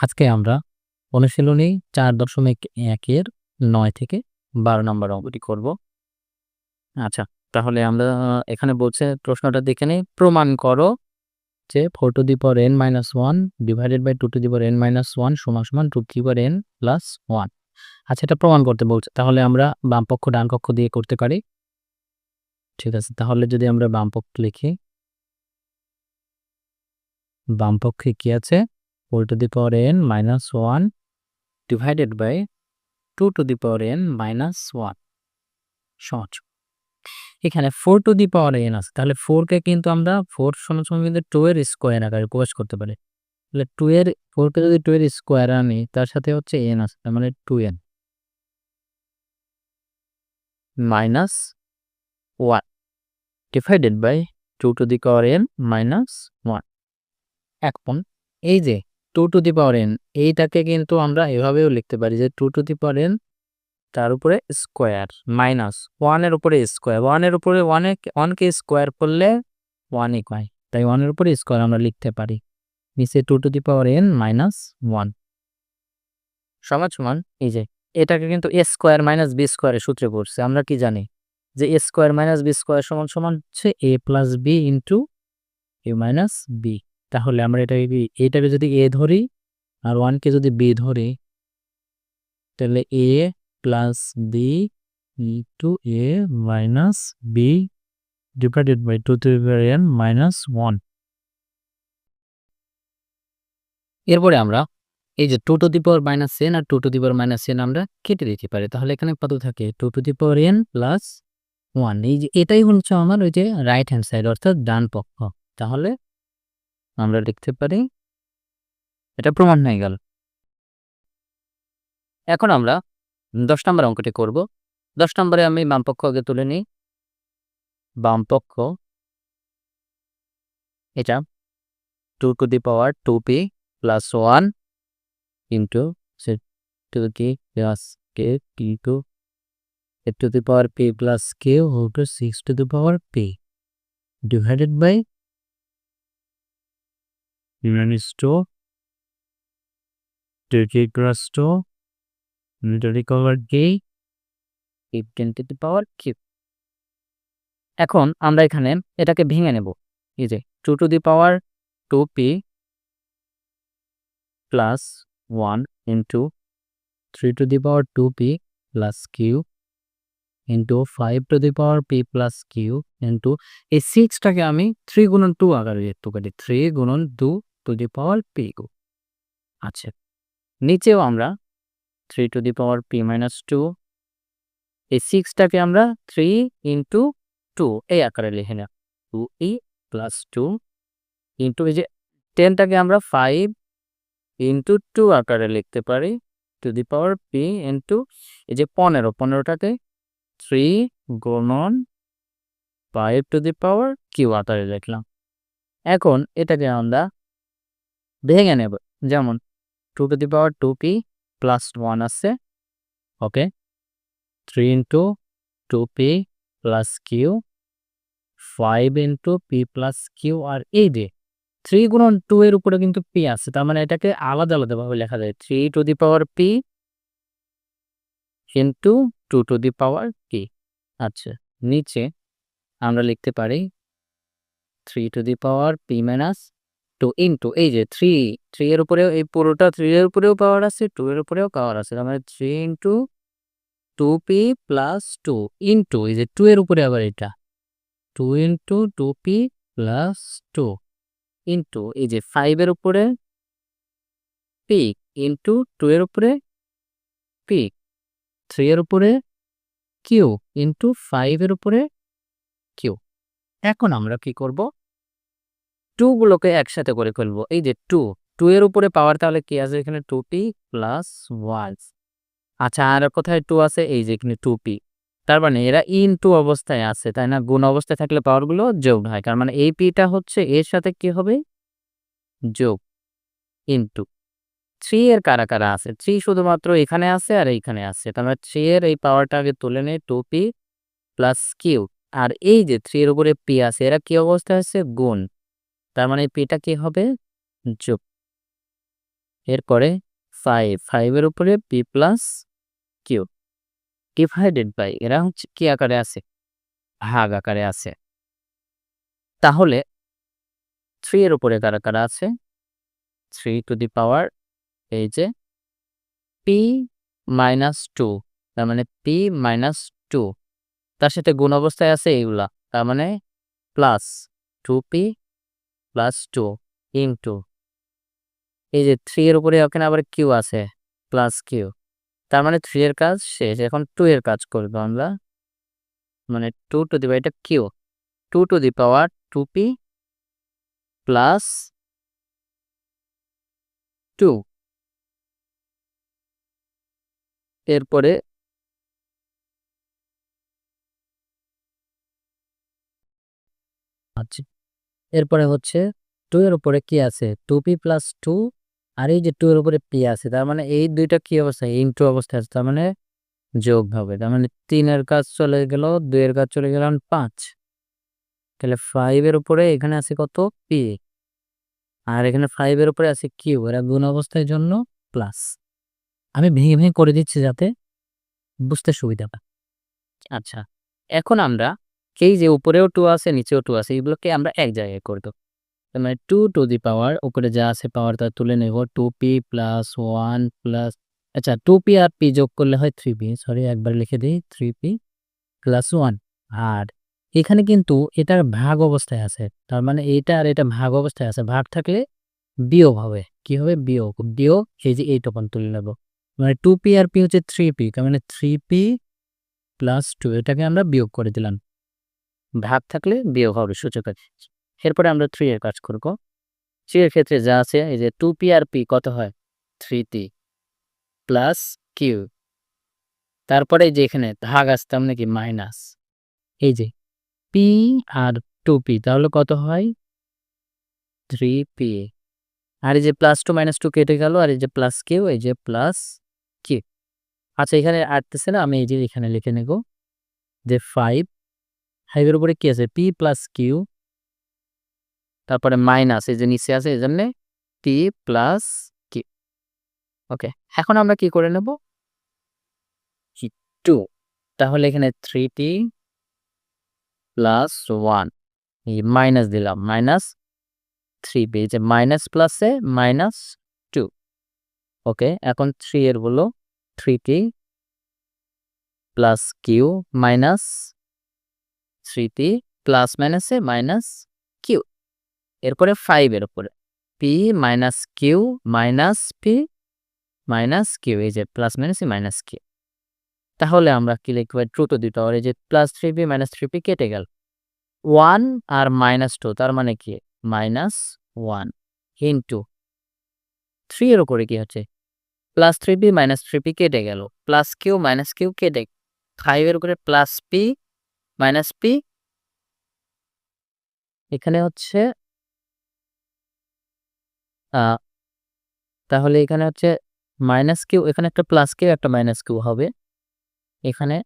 আজকে আমরা অনুশীলনী চার দশমিক একের নয় থেকে বারো নম্বর অঙ্কটি করব। আচ্ছা তাহলে আমরা এখানে বলছে, প্রশ্নটা দেখে নিই। প্রমাণ করো যে four to the N minus one divided by two to the N minus one সমান সমান two to the power N plus one আচ্ছা এটা প্রমাণ করতে বলছে। তাহলে আমরা বাম পক্ষ, ডান পক্ষ দিয়ে করতে পারি। ঠিক আছে, তাহলে যদি আমরা বাম পক্ষ লিখি, বাম পক্ষে কি আছে? Four to the power N minus one divided by two to the power N minus one. সহজ। এখানে four to the power N আছে, তাহলে ফোরকে কিন্তু আমরা ফোর সমান সমান কিন্তু টু এর স্কোয়ার আকারে প্রকাশ করতে পারি। তাহলে টু এর ফোরকে যদি টু এর স্কোয়ার আনি, তার সাথে হচ্ছে এন আছে, তার মানে two N. Minus one divided by two to the power N minus one. এখন এই যে two to the power N এইটাকে কিন্তু আমরা এভাবেও লিখতে পারি যে two to the power N তার উপরে স্কোয়ার মাইনাস ওয়ানের উপরে স্কোয়ার ওয়ানের উপরে ওয়ানে ওয়ানকে স্কোয়ার করলে ওয়ানই কয় তাই ওয়ানের উপরে স্কোয়ার আমরা লিখতে পারি। নিচে two to the power N minus one সমান সমান, এই যে, এটাকে কিন্তু এ স্কোয়ার মাইনাস বি স্কোয়ারের সূত্রে পড়ছে, আমরা কি জানি? যে A square minus B square সমান সমান হচ্ছে A plus B into A minus B তাহলে আমরা এটাকে কি, এটাকে যদি এ ধরি আর ওয়ানকে যদি বি ধরি, তাহলে A plus B into A minus B divided by two to N minus one এরপরে আমরা এই যে two to the power minus N R two to the power minus N আমরা কেটে দিতে পারি। তাহলে এখানে কত থাকে? Two to the power N plus one এই যে এটাই হচ্ছে আমার ওই যে রাইট হ্যান্ড সাইড অর্থাৎ ডান পক্ষ। তাহলে আমরা লিখতে পারি, এটা প্রমাণ হয়ে গেল। এখন আমরা দশ নম্বর অঙ্কটি করব। দশ নম্বরে আমি বামপক্ষ আগে তুলে নিই। বামপক্ষ, এটা two to the power two P plus one into two কি plus K T two to the power P plus K whole two six to the power P divided by Human store. Turkey cross store. Military cover K. Ten to the power cube এখন আমরা এখানে এটাকে ভেঙে নেব এই যে two to the power two P plus one into three to the power two P plus Q into five to the power P plus Q into এই সিক্সটাকে আমি থ্রি গুণন টু আকারে একটু কাটি থ্রি গুণন two to the power P গো আচ্ছা নিচেও আমরা three to the power P minus two এই সিক্সটাকে আমরা থ্রি ইন্টু টু এই আকারে লিখে না two E plus two into এই যে টেনটাকে আমরা ফাইভ ইন্টু টু আকারে লিখতে পারি to the power P into এই যে পনেরো, পনেরোটাকে থ্রি গুণন five to the power Q আকারে লিখলাম, এখন এটাকে আমরা ভেঙে নেব। যেমন two to the power two P plus one আছে okay three into two P plus Q five into P plus Q আর এই যে থ্রি গুণন টু এর উপরে কিন্তু পি আছে, তার মানে এটাকে আলাদা আলাদাভাবে লেখা যায়। Three to the power P into two to the power P আচ্ছা নিচে আমরা লিখতে পারি three to the power P minus two into এই যে থ্রি থ্রি এর উপরেও এই পুরোটা থ্রি এর উপরেও পাওয়ার আছে টু এর উপরেও পাওয়ার আছে তার মানে three into two P plus two into এই যে টু এর উপরে আবার এটা। Two into two P plus two into এই যে ফাইভের উপরে পি ইন্টু টু এর উপরে পি থ্রি এর উপরে কিউ ইন্টু ফাইভের উপরে কিউ এখন আমরা কি করব? টু গুলোকে একসাথে করে ফেলব। এই যে টু টু এর উপরে পাওয়ার তাহলে কি আছে এখানে? টু প্লাস ওয়ান আচ্ছা আর কোথায় টু আছে? এই যে এখানে টু পি তার মানে এরা ইন টু অবস্থায় আছে, তাই না? গুণ অবস্থায় থাকলে পাওয়ারগুলো যোগ হয়। কারণ মানে এই পিটা হচ্ছে এর সাথে কি হবে? যোগ। ইনটু থ্রি এর কারা কারা আছে? থ্রি শুধুমাত্র এখানে আছে আর এইখানে আছে। তার মানে থ্রি এর এই পাওয়ারটা আগে তুলে নেই টু পি প্লাস কিউ আর এই যে থ্রি এর উপরে পি আছে, এরা কি অবস্থায় আছে? গুণ। তার মানে পিটা কি হবে? যোগ। এরপরে ফাইভ ফাইভের উপরে P plus Q divided by এরা হচ্ছে কি আকারে আছে? ভাগ আকারে আছে। তাহলে থ্রি এর উপরে কারা কারা আছে? থ্রি টু দি পাওয়ার এই যে পি মাইনাস টু তার মানে পি মাইনাস টু তার সাথে গুণ অবস্থায় আছে এইগুলা, তার মানে plus two P plus two into এই যে থ্রি এর উপরে ওখানে আবার কিউ আছে প্লাস কিউ তার মানে থ্রি এর কাজ শেষ, এখন টু এর কাজ করব আমরা। মানে টু টু দি এটা Q two to the power two P plus two এরপরে আচ্ছা এরপরে হচ্ছে টু এর উপরে কি আছে? টু পি প্লাস টু আর এই যে টু এর উপরে পি আছে, তার মানে এই দুইটা কি অবস্থায় ইনটু অবস্থায় আছে, তার মানে যোগ হবে, তার মানে তিনের কাজ চলে গেল দুইয়ের কাজ চলে গেল, পাঁচ। তাহলে ফাইভের উপরে এখানে আছে কত? পি আর এখানে ফাইভের উপরে আছে কিউ এরা গুণ অবস্থায় জন্য প্লাস আমি ভেঙে ভেঙে করে দিচ্ছি যাতে বুঝতে সুবিধা পায়। আচ্ছা এখন আমরা এই যে উপরেও টু আছে, নিচেও টু আছে, এগুলোকে আমরা এক জায়গায় করে দেবো। তার মানে টু টু দি পাওয়ার উপরে যা আছে পাওয়ার তা তুলে নেব two P plus one plus আচ্ছা টু পি আর পি যোগ করলে হয় থ্রি পি সরি একবার লিখে দিই থ্রি পি প্লাস ওয়ান আর এখানে কিন্তু এটার ভাগ অবস্থায় আছে, তার মানে এটা আর এটা ভাগ অবস্থায় আছে, ভাগ থাকলে বিয়োগ হবে। কি হবে? বিয়োগ। বিয়োগ, এই যে এই টপন তুলে নেব। মানে টু পি আর পি হচ্ছে থ্রি পি মানে থ্রি পি প্লাস টু এটাকে আমরা বিয়োগ করে দিলাম। ভাগ থাকলে বিয়োগ হবে সূচকের এরপরে আমরা থ্রি এর কাজ করব। থ্রি এর ক্ষেত্রে যা আছে, এই যে টু পি আর পি কত হয়? থ্রি টি প্লাস কিউ তারপরে যে এখানে ভাগ আসতাম নাকি মাইনাস এই যে পি আর টু পি তাহলে কত হয়? থ্রি পি আর এই যে প্লাস টু মাইনাস টু কেটে গেল, আর এই যে প্লাস কিউ এই যে প্লাস কিউ আচ্ছা এখানে আটতেছে না, আমি এই যে এখানে লিখে নেব যে ফাইভ ফাইভের উপরে কি আছে? পি প্লাস কিউ তারপরে মাইনাস এই যে নিচে আছে এই জন্যে পি প্লাস কিউ ওকে এখন আমরা কি করে নেব? টু তাহলে এখানে three T plus one minus দিলাম মাইনাস থ্রি পি যে মাইনাস প্লাসে মাইনাস টু ওকে এখন থ্রি এর বলো three T plus Q minus three T plus মাইনাসে মাইনাস কিউ এরপরে ফাইভের উপরে। P minus Q minus P minus Q এই যে প্লাস মাইনাস মাইনাস কিউ তাহলে আমরা কি লিখব? ট্রু টু দি পাওয়ার এই যে plus three P minus three P কেটে গেল। ওয়ান আর মাইনাস টু তার মানে কি? মাইনাস ওয়ান ইন্টু থ্রি এর উপরে কি হচ্ছে? Plus three P minus three P কেটে গেল। প্লাস কিউ মাইনাস কিউ কেটে ফাইভের উপরে প্লাস পি মাইনাস পি। এখানে হচ্ছে তাহলে এখানে হচ্ছে মাইনাস কিউ, এখানে একটা প্লাস কিউ, একটা মাইনাস কিউ হবে। এখানে